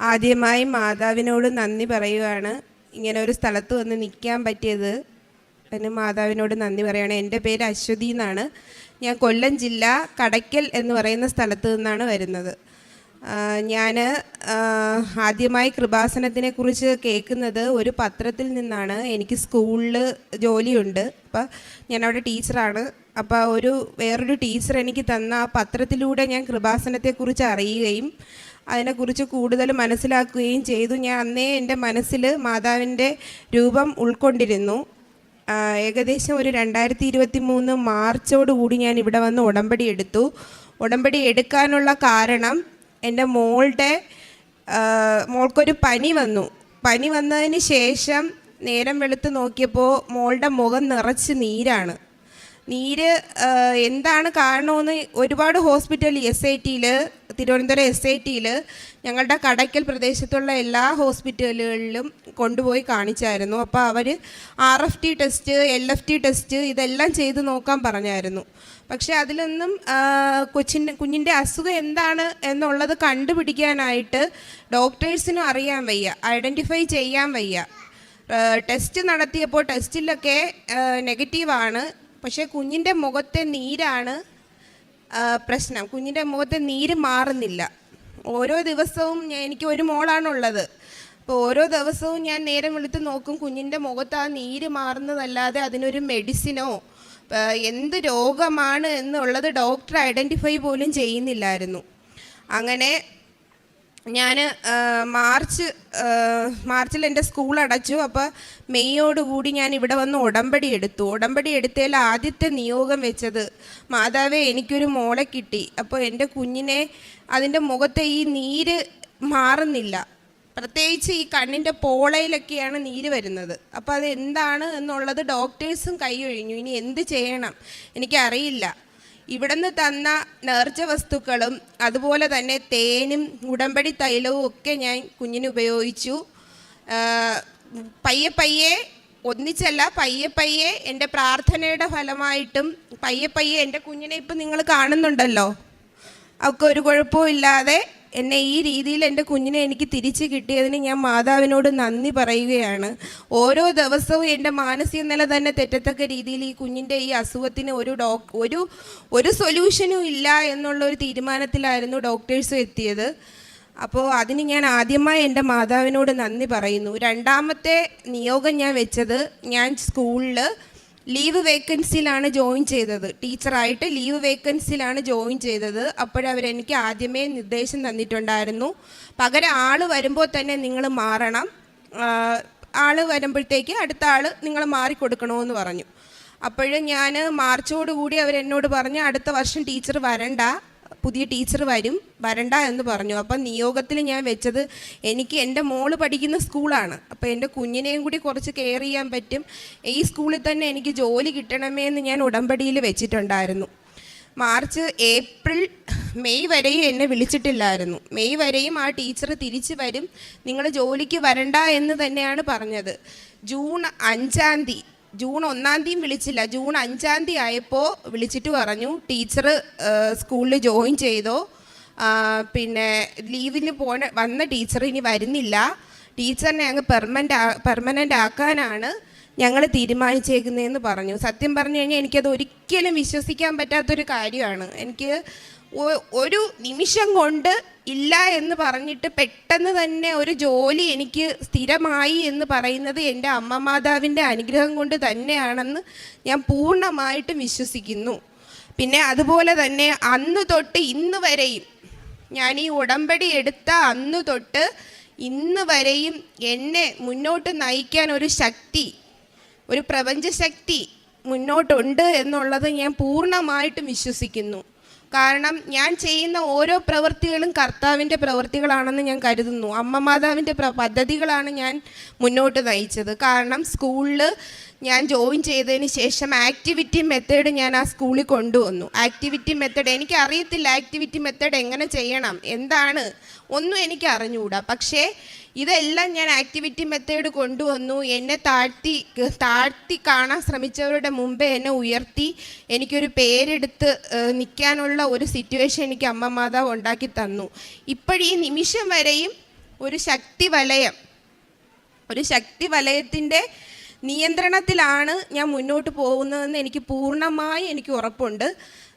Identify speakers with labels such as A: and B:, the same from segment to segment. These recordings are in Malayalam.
A: ആദ്യമായി മാതാവിനോട് നന്ദി പറയുകയാണ്. ഇങ്ങനെ ഒരു സ്ഥലത്ത് വന്ന് നിൽക്കാൻ പറ്റിയത്. പിന്നെ മാതാവിനോട് നന്ദി പറയുകയാണ്. എന്റെ പേര് അശ്വതി എന്നാണ്. ഞാൻ കൊല്ലം ജില്ല കടയ്ക്കൽ എന്ന് പറയുന്ന സ്ഥലത്ത് നിന്നാണ് വരുന്നത്. ഞാൻ ആദ്യമായി കൃപാസനത്തിനെ കുറിച്ച് കേൾക്കുന്നത് ഒരു പത്രത്തിൽ നിന്നാണ്. എനിക്ക് സ്കൂളിൽ ജോലിയുണ്ട്. അപ്പോൾ ഞാൻ അവിടെ ടീച്ചറാണ്. അപ്പോൾ ഒരു വേറൊരു ടീച്ചർ എനിക്ക് തന്ന ആ പത്രത്തിലൂടെ ഞാൻ കൃപാസനത്തെക്കുറിച്ച് അറിയുകയും അതിനെക്കുറിച്ച് കൂടുതൽ മനസ്സിലാക്കുകയും ചെയ്തു. ഞാൻ അന്നേ എന്റെ മനസ്സിൽ മാതാവിന്റെ രൂപം ഉൾക്കൊണ്ടിരുന്നു. ഏകദേശം ഒരു രണ്ടായിരത്തി ഇരുപത്തി മൂന്ന് മാർച്ചോടുകൂടി ഞാൻ ഇവിടെ വന്ന് ഉടമ്പടി എടുത്തു. ഉടമ്പടി എടുക്കാനുള്ള കാരണം എന്റെ മോളുടെ മോൾക്കൊരു പനി വന്നു. പനി വന്നതിന് ശേഷം നേരം വെളുത്ത് നോക്കിയപ്പോൾ മോളുടെ മുഖം നിറച്ച് നീരാണ്. നീര് എന്താണ് കാരണമെന്ന് ഒരുപാട് ഹോസ്പിറ്റൽ എസ് ഐ ടിയിൽ തിരുവനന്തപുരം എസ് ഐ ടിയിൽ ഞങ്ങളുടെ കടയ്ക്കൽ പ്രദേശത്തുള്ള എല്ലാ ഹോസ്പിറ്റലുകളിലും കൊണ്ടുപോയി കാണിച്ചായിരുന്നു. അപ്പോൾ അവർ R F T test L F T test ഇതെല്ലാം ചെയ്ത് നോക്കാൻ പറഞ്ഞായിരുന്നു. പക്ഷേ അതിലൊന്നും കൊച്ചിന്റെ കുഞ്ഞിന്റെ അസുഖം എന്താണ് എന്നുള്ളത് കണ്ടുപിടിക്കാനായിട്ട് ഡോക്ടേഴ്സിനും അറിയാൻ വയ്യ ഐഡന്റിഫൈ ചെയ്യാൻ വയ്യ. ടെസ്റ്റ് നടത്തിയപ്പോൾ ടെസ്റ്റിലൊക്കെ നെഗറ്റീവാണ്. പക്ഷേ കുഞ്ഞിന്റെ മുഖത്തെ നീരാണ് പ്രശ്നം. കുഞ്ഞിന്റെ മുഖത്തെ നീര് മാറുന്നില്ല. ഓരോ ദിവസവും എനിക്ക് ഒരു മോളാണുള്ളത്. അപ്പോൾ ഓരോ ദിവസവും ഞാൻ നേരം വെളുത്ത് നോക്കും കുഞ്ഞിന്റെ മുഖത്ത് ആ നീര് മാറുന്നതല്ലാതെ അതിനൊരു മെഡിസിനോ എന്ത് രോഗമാണ് എന്നുള്ളത് ഡോക്ടർ ഐഡന്റിഫൈ പോലും ചെയ്യുന്നില്ലായിരുന്നു. അങ്ങനെ ഞാൻ മാർച്ച് മാർച്ചിൽ എന്റെ സ്കൂൾ അടച്ചു. അപ്പോൾ മെയ്യോടുകൂടി ഞാൻ ഇവിടെ വന്ന് ഉടമ്പടി എടുത്തു. ഉടമ്പടി എടുത്തതിൽ ആദ്യത്തെ നിയോഗം വെച്ചത് മാതാവേ എനിക്കൊരു മോളെ കിട്ടി. അപ്പോൾ എന്റെ കുഞ്ഞിനെ അതിന്റെ മുഖത്തെ ഈ നീര് മാറുന്നില്ല. പ്രത്യേകിച്ച് ഈ കണ്ണിന്റെ പോളയിലൊക്കെയാണ് നീര് വരുന്നത്. അപ്പോൾ അത് എന്താണ് എന്നുള്ളത് ഡോക്ടേഴ്സും കൈ ഒഴിഞ്ഞു. ഇനി എന്ത് ചെയ്യണം എനിക്കറിയില്ല. ഇവിടുന്ന് തന്ന നേർച്ച വസ്തുക്കളും അതുപോലെ തന്നെ തേനും ഉടമ്പടി തൈലവും ഒക്കെ ഞാൻ കുഞ്ഞിന് ഉപയോഗിച്ചു. പയ്യെ പയ്യെ ഒന്നിച്ചല്ല പയ്യെ പയ്യെ എന്റെ പ്രാർത്ഥനയുടെ ഫലമായിട്ടും പയ്യെ പയ്യെ എന്റെ കുഞ്ഞിനെ ഇപ്പം നിങ്ങൾ കാണുന്നുണ്ടല്ലോ. അവൾക്ക് ഒരു കുഴപ്പവും ഇല്ലാതെ എന്നെ ഈ രീതിയിൽ എന്റെ കുഞ്ഞിനെ എനിക്ക് തിരിച്ചു കിട്ടിയതിന് ഞാൻ മാതാവിനോട് നന്ദി പറയുകയാണ്. ഓരോ ദിവസവും എന്റെ മാനസിക നില തന്നെ തെറ്റത്തക്ക രീതിയിൽ ഈ കുഞ്ഞിന്റെ ഈ അസുഖത്തിന് ഒരു ഡോക് ഒരു ഒരു സൊല്യൂഷനും ഇല്ല എന്നുള്ള ഒരു തീരുമാനത്തിലായിരുന്നു ഡോക്ടേഴ്സും എത്തിയത്. അപ്പോൾ അതിന് ഞാൻ ആദ്യമായി എന്റെ മാതാവിനോട് നന്ദി പറയുന്നു. രണ്ടാമത്തെ നിയോഗം ഞാൻ വെച്ചത് ഞാൻ സ്കൂളിൽ ലീവ് വേക്കൻസിയിലാണ് ജോയിൻ ചെയ്തത്. ടീച്ചറായിട്ട് ലീവ് വേക്കൻസിയിലാണ് ജോയിൻ ചെയ്തത്. അപ്പോഴവരെനിക്ക് ആദ്യമേ നിർദ്ദേശം തന്നിട്ടുണ്ടായിരുന്നു. പകരം ആൾ വരുമ്പോൾ തന്നെ നിങ്ങൾ മാറണം. ആൾ വരുമ്പോഴത്തേക്ക് അടുത്ത ആൾ നിങ്ങൾ മാറിക്കൊടുക്കണമെന്ന് പറഞ്ഞു. അപ്പോഴും ഞാൻ മാർച്ചോടുകൂടി അവരെന്നോട് പറഞ്ഞു അടുത്ത വർഷം ടീച്ചർ വരണ്ട. പുതിയ ടീച്ചർ വരും വരണ്ട എന്ന് പറഞ്ഞു. അപ്പം നിയോഗത്തിൽ ഞാൻ വെച്ചത് എനിക്ക് എന്റെ മോൾ പഠിക്കുന്ന സ്കൂളാണ്. അപ്പോൾ എന്റെ കുഞ്ഞിനെയും കൂടി കുറച്ച് കെയർ ചെയ്യാൻ പറ്റും. ഈ സ്കൂളിൽ തന്നെ എനിക്ക് ജോലി കിട്ടണമേ എന്ന് ഞാൻ ഉടമ്പടിയിൽ വെച്ചിട്ടുണ്ടായിരുന്നു. മാർച്ച് ഏപ്രിൽ മെയ് വരെയും എന്നെ വിളിച്ചിട്ടില്ലായിരുന്നു. മെയ് വരെയും ആ ടീച്ചർ തിരിച്ചു വരും. നിങ്ങൾ ജോലിക്ക് വരണ്ട എന്ന് തന്നെയാണ് പറഞ്ഞത്. ജൂൺ അഞ്ചാം തീയതി ജൂൺ ഒന്നാം തീയതി വിളിച്ചില്ല. ജൂൺ അഞ്ചാം തീയതി ആയപ്പോൾ വിളിച്ചിട്ട് പറഞ്ഞു. ടീച്ചർ സ്കൂളിൽ ജോയിൻ ചെയ്തോ. പിന്നെ ലീവിന് പോണ വന്ന ടീച്ചർ ഇനി വരുന്നില്ല. ടീച്ചറിനെ അങ്ങ് പെർമനന്റ് പെർമനന്റ് ആക്കാനാണ് ഞങ്ങൾ തീരുമാനിച്ചേക്കുന്നതെന്ന് പറഞ്ഞു. സത്യം പറഞ്ഞു കഴിഞ്ഞാൽ എനിക്കത് ഒരിക്കലും വിശ്വസിക്കാൻ പറ്റാത്തൊരു കാര്യമാണ്. എനിക്ക് ഒരു നിമിഷം കൊണ്ട് ഇല്ല എന്ന് പറഞ്ഞിട്ട് പെട്ടെന്ന് തന്നെ ഒരു ജോലി എനിക്ക് സ്ഥിരമായി എന്ന് പറയുന്നത് എന്റെ അമ്മ മാതാവിന്റെ അനുഗ്രഹം കൊണ്ട് തന്നെയാണെന്ന് ഞാൻ പൂർണമായിട്ടും വിശ്വസിക്കുന്നു. പിന്നെ അതുപോലെ തന്നെ അന്ന് തൊട്ട് ഇന്ന് വരെയും ഞാൻ ഈ ഉടമ്പടി എടുത്ത അന്ന് തൊട്ട് ഇന്ന് വരെയും എന്നെ മുന്നോട്ട് നയിക്കാൻ ഒരു ശക്തി ഒരു പ്രപഞ്ചശക്തി മുന്നോട്ടുണ്ട് എന്നുള്ളത് ഞാൻ പൂർണമായിട്ടും വിശ്വസിക്കുന്നു. കാരണം ഞാൻ ചെയ്യുന്ന ഓരോ പ്രവൃത്തികളും കർത്താവിന്റെ പ്രവൃത്തികളാണെന്ന് ഞാൻ കരുതുന്നു. അമ്മ മാതാവിന്റെ പദ്ധതികളാണ് ഞാൻ മുന്നോട്ട് നയിച്ചത്. കാരണം സ്കൂളിൽ ഞാൻ ജോയിൻ ചെയ്തതിന് ശേഷം ആക്ടിവിറ്റി മെത്തേഡ് ഞാൻ ആ സ്കൂളിൽ കൊണ്ടുവന്നു. ആക്ടിവിറ്റി മെത്തേഡ് എനിക്ക് അറിയത്തില്ല ആക്ടിവിറ്റി മെത്തേഡ് എങ്ങനെ ചെയ്യണം എന്താണ് ഒന്നും എനിക്ക് അറിഞ്ഞുകൂടാ പക്ഷേ ഇതെല്ലാം ഞാൻ ആക്ടിവിറ്റി മെത്തേഡ് കൊണ്ടുവന്നു. എന്നെ താഴ്ത്തി താഴ്ത്തി കാണാൻ ശ്രമിച്ചവരുടെ മുമ്പേ എന്നെ ഉയർത്തി. എനിക്കൊരു പേരെടുത്ത് നിൽക്കാനുള്ള ഒരു സിറ്റുവേഷൻ എനിക്ക് അമ്മ മാതാവ് ഉണ്ടാക്കി തന്നു. ഇപ്പോഴീ നിമിഷം വരെയും ഒരു ശക്തി വലയം ഒരു ശക്തി വലയത്തിന്റെ നിയന്ത്രണത്തിലാണ് ഞാൻ മുന്നോട്ട് പോകുന്നതെന്ന് എനിക്ക് പൂർണമായി എനിക്ക് ഉറപ്പുണ്ട്.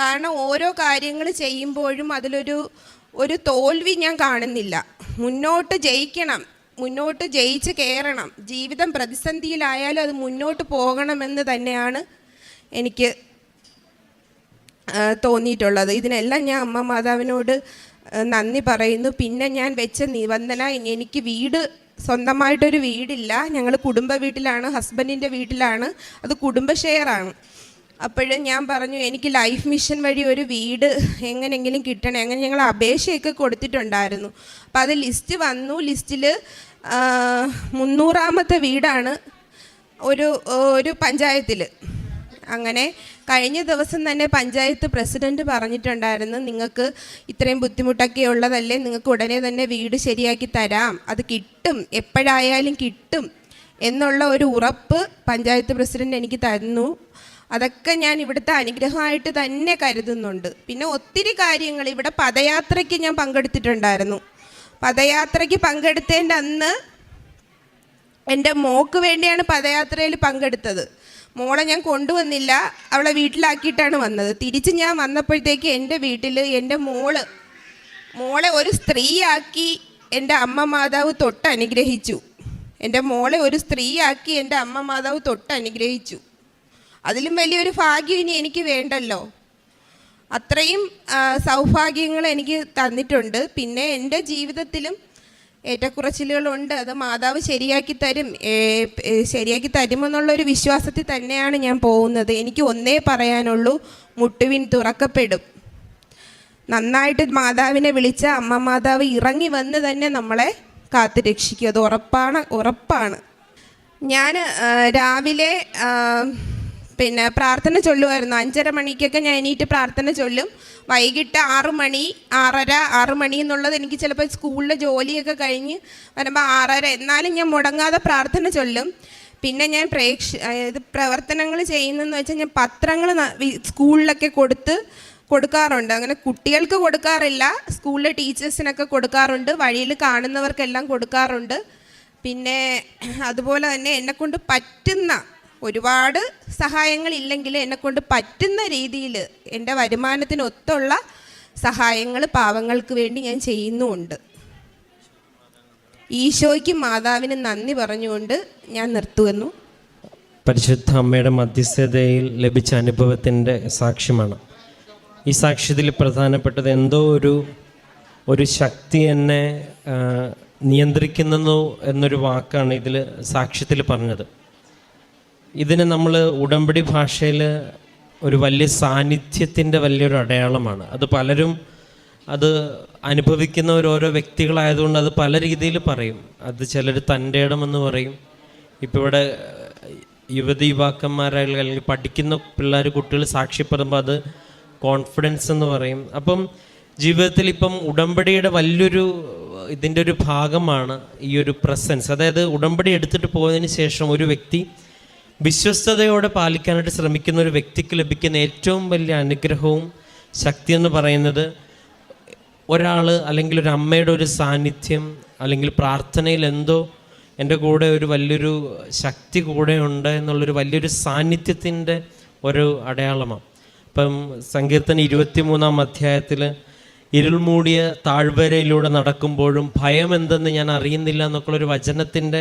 A: കാരണം ഓരോ കാര്യങ്ങൾ ചെയ്യുമ്പോഴും അതിലൊരു ഒരു തോൽവി ഞാൻ കാണുന്നില്ല. മുന്നോട്ട് ജയിക്കണം മുന്നോട്ട് ജയിച്ച് കയറണം. ജീവിതം പ്രതിസന്ധിയിലായാലും അത് മുന്നോട്ട് പോകണമെന്ന് തന്നെയാണ് എനിക്ക് തോന്നിയിട്ടുള്ളത്. ഇതിനെല്ലാം ഞാൻ അമ്മ മാതാവിനോട് നന്ദി പറയുന്നു. പിന്നെ ഞാൻ വെച്ച നിബന്ധന എനിക്ക് വീട് സ്വന്തമായിട്ടൊരു വീടില്ല. ഞങ്ങൾ കുടുംബ വീട്ടിലാണ് ഹസ്ബൻഡിന്റെ വീട്ടിലാണ്. അത് കുടുംബ ഷെയറാണ് അപ്പോഴും ഞാൻ പറഞ്ഞു എനിക്ക് ലൈഫ് മിഷൻ വഴി ഒരു വീട് എങ്ങനെയെങ്കിലും കിട്ടണം. അങ്ങനെ ഞങ്ങൾ അപേക്ഷയൊക്കെ കൊടുത്തിട്ടുണ്ടായിരുന്നു. അപ്പം അത് ലിസ്റ്റ് വന്നു. ലിസ്റ്റിൽ മുന്നൂറാമത്തെ വീടാണ് ഒരു ഒരു പഞ്ചായത്തിൽ അങ്ങനെ കഴിഞ്ഞ ദിവസം തന്നെ പഞ്ചായത്ത് പ്രസിഡന്റ് പറഞ്ഞിട്ടുണ്ടായിരുന്നു നിങ്ങൾക്ക് ഇത്രയും ബുദ്ധിമുട്ടൊക്കെ ഉള്ളതല്ലേ നിങ്ങൾക്ക് ഉടനെ തന്നെ വീട് ശരിയാക്കി തരാം. അത് കിട്ടും എപ്പോഴായാലും കിട്ടും. എന്നുള്ള ഒരു ഉറപ്പ് പഞ്ചായത്ത് പ്രസിഡന്റ് എനിക്ക് തന്നു. അതൊക്കെ ഞാൻ ഇവിടുത്തെ അനുഗ്രഹമായിട്ട് തന്നെ കരുതുന്നുണ്ട്. പിന്നെ ഒത്തിരി കാര്യങ്ങൾ ഇവിടെ പദയാത്രയ്ക്ക് ഞാൻ പങ്കെടുത്തിട്ടുണ്ടായിരുന്നു. പദയാത്രയ്ക്ക് പങ്കെടുത്തതിന്റെ അന്ന് എന്റെ മോക്ക് വേണ്ടിയാണ് പദയാത്രയിൽ പങ്കെടുത്തത്. മോളെ ഞാൻ കൊണ്ടുവന്നില്ല അവളെ വീട്ടിലാക്കിയിട്ടാണ് വന്നത്. തിരിച്ച് ഞാൻ വന്നപ്പോഴത്തേക്ക് എന്റെ വീട്ടിൽ എന്റെ മോൾ മോളെ ഒരു സ്ത്രീയാക്കി എന്റെ അമ്മ മാതാവ് തൊട്ട് അനുഗ്രഹിച്ചു എന്റെ മോളെ ഒരു സ്ത്രീയാക്കി എന്റെ അമ്മ മാതാവ് തൊട്ട് അനുഗ്രഹിച്ചു അതിലും വലിയൊരു ഭാഗ്യം ഇനി എനിക്ക് വേണ്ടല്ലോ. അത്രയും സൗഭാഗ്യങ്ങൾ എനിക്ക് തന്നിട്ടുണ്ട്. പിന്നെ എന്റെ ജീവിതത്തിലും ഏറ്റക്കുറച്ചിലുകളുണ്ട്. അത് മാതാവ് ശരിയാക്കി തരും. ശരിയാക്കി തരുമെന്നുള്ളൊരു വിശ്വാസത്തിൽ തന്നെയാണ് ഞാൻ പോകുന്നത്. എനിക്ക് ഒന്നേ പറയാനുള്ളൂ മുട്ടുവിൻ തുറക്കപ്പെടും. നന്നായിട്ട് മാതാവിനെ വിളിച്ച അമ്മ മാതാവ് ഇറങ്ങി വന്ന് തന്നെ നമ്മളെ കാത്തു രക്ഷിക്കും അത് ഉറപ്പാണ് ഉറപ്പാണ്. ഞാൻ രാവിലെ പിന്നെ പ്രാർത്ഥന ചൊല്ലുമായിരുന്നു. അഞ്ചര മണിക്കൊക്കെ ഞാൻ എണീറ്റ് പ്രാർത്ഥന ചൊല്ലും. വൈകിട്ട് ആറ് മണി ആറര ആറ് മണി എന്നുള്ളത് എനിക്ക് ചിലപ്പോൾ സ്കൂളിലെ ജോലിയൊക്കെ കഴിഞ്ഞ് വരുമ്പോൾ ആറര. എന്നാലും ഞാൻ മുടങ്ങാതെ പ്രാർത്ഥന ചൊല്ലും. പിന്നെ ഞാൻ പ്രേക്ഷ ഇത് പ്രവർത്തനങ്ങൾ ചെയ്യുന്നതെന്ന് വെച്ചാൽ ഞാൻ പത്രങ്ങൾ സ്കൂളിലൊക്കെ കൊടുത്ത് കൊടുക്കാറുണ്ട്. അങ്ങനെ കുട്ടികൾക്ക് കൊടുക്കാറില്ല. സ്കൂളിലെ ടീച്ചേഴ്സിനൊക്കെ കൊടുക്കാറുണ്ട്. വഴിയിൽ കാണുന്നവർക്കെല്ലാം കൊടുക്കാറുണ്ട്. പിന്നെ അതുപോലെ തന്നെ എന്നെക്കൊണ്ട് പറ്റുന്ന ഒരുപാട് സഹായങ്ങളില്ലെങ്കിൽ എന്നെക്കൊണ്ട് പറ്റുന്ന രീതിയിൽ എന്റെ വരുമാനത്തിനൊത്തുള്ള സഹായങ്ങൾ പാവങ്ങൾക്ക് വേണ്ടി ഞാൻ ചെയ്യുന്നുമുണ്ട്. ഈശോയ്ക്കും മാതാവിനും നന്ദി പറഞ്ഞുകൊണ്ട് ഞാൻ നിർത്തുവെന്നു
B: പരിശുദ്ധ അമ്മയുടെ മധ്യസ്ഥതയിൽ ലഭിച്ച അനുഭവത്തിന്റെ സാക്ഷ്യമാണ്. ഈ സാക്ഷ്യത്തിൽ പ്രധാനപ്പെട്ടത് എന്തോ ഒരു ഒരു ശക്തി എന്നെ നിയന്ത്രിക്കുന്നു എന്നൊരു വാക്കാണ് ഇതിൽ സാക്ഷ്യത്തിൽ പറഞ്ഞത്. ഇതിന് നമ്മൾ ഉടമ്പടി ഭാഷയിൽ ഒരു വലിയ സാന്നിധ്യത്തിന്റെ വലിയൊരു അടയാളമാണ്. അത് പലരും അത് അനുഭവിക്കുന്നവർ ഓരോ വ്യക്തികളായതുകൊണ്ട് അത് പല രീതിയിൽ പറയും. അത് ചിലർ തന്റെ ഇടമെന്ന് പറയും. ഇപ്പോൾ ഇവിടെ യുവതി യുവാക്കന്മാരായാലും അല്ലെങ്കിൽ പഠിക്കുന്ന പിള്ളേർ കുട്ടികൾ സാക്ഷ്യപ്പെടുമ്പോൾ അത് കോൺഫിഡൻസ് എന്ന് പറയും. അപ്പം ജീവിതത്തിൽ ഇപ്പം ഉടമ്പടിയുടെ വലിയൊരു ഇതിന്റെ ഒരു ഭാഗമാണ് ഈ ഒരു പ്രസൻസ്. അതായത് ഉടമ്പടി എടുത്തിട്ട് പോയതിന് ശേഷം ഒരു വ്യക്തി വിശ്വസ്തയോടെ പാലിക്കാനായിട്ട് ശ്രമിക്കുന്ന ഒരു വ്യക്തിക്ക് ലഭിക്കുന്ന ഏറ്റവും വലിയ അനുഗ്രഹവും ശക്തി എന്ന് പറയുന്നത് ഒരാൾ അല്ലെങ്കിൽ ഒരു അമ്മയുടെ ഒരു സാന്നിധ്യം അല്ലെങ്കിൽ പ്രാർത്ഥനയിൽ എന്തോ എന്റെ കൂടെ ഒരു വലിയൊരു ശക്തി കൂടെ ഉണ്ട് എന്നുള്ളൊരു വലിയൊരു സാന്നിധ്യത്തിന്റെ ഒരു അടയാളമാണ്. ഇപ്പം സങ്കീർത്തന ഇരുപത്തി മൂന്നാം അധ്യായത്തിൽ ഇരുൾമൂടിയ താഴ്വരയിലൂടെ നടക്കുമ്പോഴും ഭയം എന്തെന്ന് ഞാൻ അറിയുന്നില്ല എന്നൊക്കെയുള്ളൊരു വചനത്തിന്റെ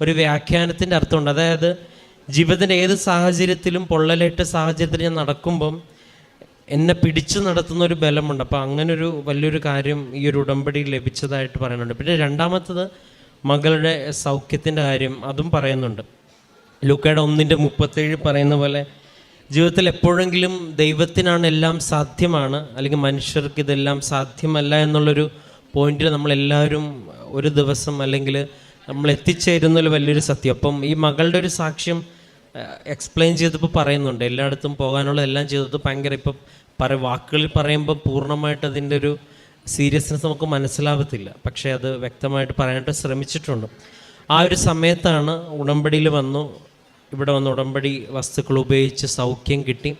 B: ഒരു വ്യാഖ്യാനത്തിന്റെ അർത്ഥമുണ്ട്. അതായത് ജീവിതത്തിന്റെ ഏത് സാഹചര്യത്തിലും പൊള്ളലേറ്റ സാഹചര്യത്തിൽ ഞാൻ നടക്കുമ്പം എന്നെ പിടിച്ചു നടത്തുന്ന ഒരു ബലമുണ്ട്. അപ്പോൾ അങ്ങനൊരു വലിയൊരു കാര്യം ഈ ഒരു ഉടമ്പടി ലഭിച്ചതായിട്ട് പറയുന്നുണ്ട്. പിന്നെ രണ്ടാമത്തത് മകളുടെ സൗഖ്യത്തിന്റെ കാര്യം അതും പറയുന്നുണ്ട്. ലൂക്കയുടെ ഒന്നിന്റെ മുപ്പത്തേഴ് പറയുന്ന പോലെ ജീവിതത്തിൽ എപ്പോഴെങ്കിലും ദൈവത്തിനാണ് എല്ലാം സാധ്യമാണ് അല്ലെങ്കിൽ മനുഷ്യർക്ക് ഇതെല്ലാം സാധ്യമല്ല എന്നുള്ളൊരു പോയിന്റിൽ നമ്മളെല്ലാവരും ഒരു ദിവസം അല്ലെങ്കിൽ നമ്മൾ എത്തിച്ചേരുന്ന ഒരു വലിയൊരു സത്യം. അപ്പം ഈ മകളുടെ ഒരു സാക്ഷ്യം എക്സ്പ്ലെയിൻ ചെയ്തപ്പോൾ പറയുന്നുണ്ട്. എല്ലായിടത്തും പോകാനുള്ള എല്ലാം ചെയ്തത് ഭയങ്കര ഇപ്പം പറ വാക്കുകളിൽ പറയുമ്പോൾ പൂർണമായിട്ട് അതിന്റെ ഒരു സീരിയസ്നെസ് നമുക്ക് മനസ്സിലാവത്തില്ല. പക്ഷേ അത് വ്യക്തമായിട്ട് പറയാനായിട്ട് ശ്രമിച്ചിട്ടുണ്ട്. ആ ഒരു സമയത്താണ് ഉടമ്പടിയിൽ വന്നു. ഇവിടെ വന്ന് ഉടമ്പടി വസ്തുക്കൾ ഉപയോഗിച്ച് സൗഖ്യം കിട്ടി.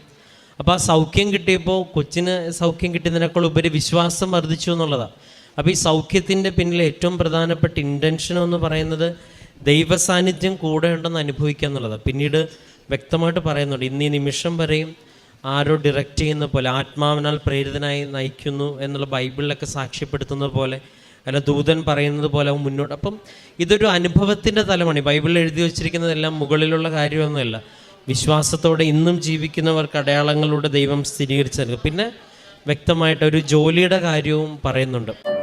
B: അപ്പോൾ ആ സൗഖ്യം കിട്ടിയപ്പോൾ കൊച്ചിന് സൗഖ്യം കിട്ടിയതിനേക്കാൾ ഉപരി വിശ്വാസം വർദ്ധിച്ചു എന്നുള്ളതാണ് അപ്പോൾ ഈ സൗഖ്യത്തിന്റെ പിന്നിൽ ഏറ്റവും പ്രധാനപ്പെട്ട ഇന്റൻഷൻ എന്ന് പറയുന്നത് ദൈവ സാന്നിധ്യം കൂടെ ഉണ്ടെന്ന് അനുഭവിക്കുക എന്നുള്ളതാണ് പിന്നീട് വ്യക്തമായിട്ട് പറയുന്നുണ്ട് ഇന്ന് നിമിഷം വരെയും ആരോ ഡിറക്റ്റ് ചെയ്യുന്ന പോലെ ആത്മാവിനാൽ പ്രേരിതനായി നയിക്കുന്നു എന്നുള്ള ബൈബിളിലൊക്കെ സാക്ഷ്യപ്പെടുത്തുന്ന പോലെ അല്ല ദൂതൻ പറയുന്നത് പോലെ മുന്നോട്ട്. അപ്പം ഇതൊരു അനുഭവത്തിന്റെ തലമാണ്. ബൈബിളിൽ എഴുതി വച്ചിരിക്കുന്നതെല്ലാം മുകളിലുള്ള കാര്യമൊന്നുമല്ല. വിശ്വാസത്തോടെ ഇന്നും ജീവിക്കുന്നവർക്ക് അടയാളങ്ങളുടെ ദൈവം സ്ഥിരീകരിച്ചു നൽകും പിന്നെ വ്യക്തമായിട്ട് ഒരു ജോലിയുടെ കാര്യവും പറയുന്നുണ്ട്.